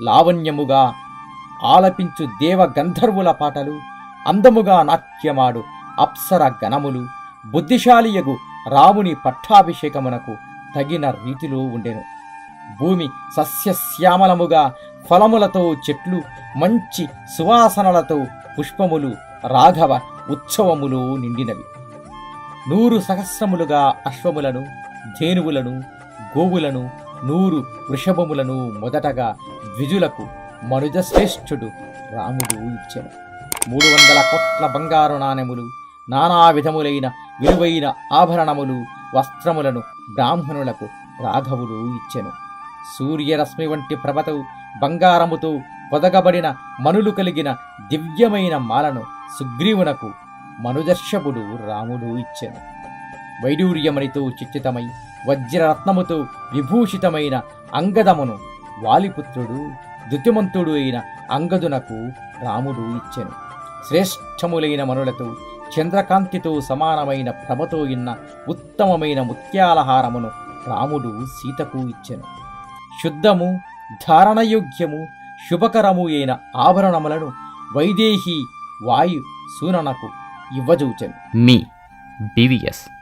లావణ్యముగా ఆలపించు దేవ గంధర్వుల పాటలు అందముగా నాట్యమాడు అప్సర గణములు బుద్ధిశాలియగు రాముని పట్టాభిషేకమునకు తగిన రీతిలో ఉండెను. భూమి సస్యశ్యామలముగా ఫలములతో చెట్లు మంచి సువాసనలతో పుష్పములు రాఘవ ఉత్సవములు నిండినవి. నూరు సహస్రములుగా అశ్వములను ధేనువులను గోవులను నూరు వృషభములను మొదటగా ద్విజులకు మనుజశ్రేష్ఠుడు రాముడు ఇచ్చెను మూడు వందల కోట్ల బంగారు నాణెములు నానా విధములైన విలువైన ఆభరణములు వస్త్రములను బ్రాహ్మణులకు రాఘవుడు ఇచ్చెను. సూర్యరశ్మి వంటి ప్రభతో బంగారముతో పొదగబడిన మనులు కలిగిన దివ్యమైన మాలను సుగ్రీవునకు మనుదర్శపుడు రాముడు ఇచ్చెను. వైడూర్యమణితో చిచ్చితమై వజ్రరత్నముతో విభూషితమైన అంగదమును వాలిపుత్రుడు దుతిమంతుడు అయిన అంగదునకు రాముడు ఇచ్చెను. శ్రేష్టములైన మనులతో చంద్రకాంతితో సమానమైన ప్రభతో ఇన్న ఉత్తమమైన ముత్యాలహారమును రాముడు సీతకు ఇచ్చెను. శుద్ధము ధారణయోగ్యము శుభకరము అయిన ఆభరణములను వైదేహి వాయు సూననకు ఇవ్వజూచెను. మీ బీవీఎస్